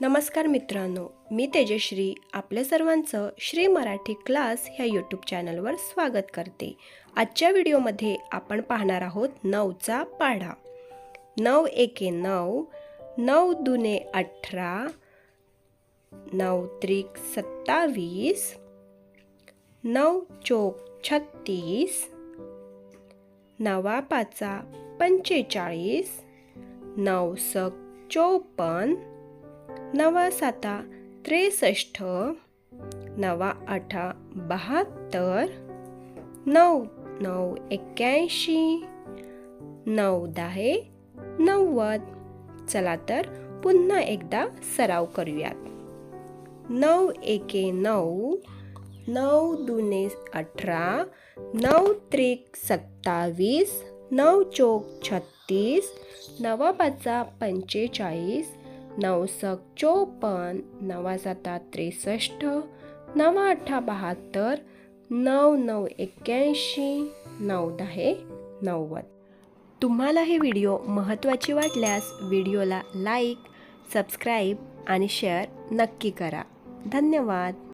नमस्कार मित्रांनो मी तेजश्री. आपल्या सर्वांचं श्री मराठी क्लास ह्या यूट्यूब चॅनलवर स्वागत करते. आजच्या व्हिडिओमध्ये आपण पाहणार आहोत नऊचा पाढा. नऊ एके नऊ नऊ दुने अठरा नऊ त्रिक सत्तावीस नऊ चोक छत्तीस नवा पाचा पंचेचाळीस नऊ सक चोपन्न नवा साता त्रेसष्ट नवा आठा बहात्तर नऊ नऊ एक्क्याऐंशी नऊ दहा नव्वद. चला तर पुन्हा एकदा सराव करूयात. नऊ एके नऊ नऊ दुने अठरा नऊ त्रिक सत्तावीस नऊ चोक छत्तीस नवा पाचा पंचेचाळीस नऊसक चोपन्न नवा साता त्रेसष्ट नवा अठ्ठा बहात्तर नऊ नऊ एक्क्याऐंशी नऊ दहे नव्वद तुम्हाला हे व्हिडिओ महत्त्वाचे वाटल्यास व्हिडिओला लाईक सबस्क्राईब आणि शेअर नक्की करा. धन्यवाद.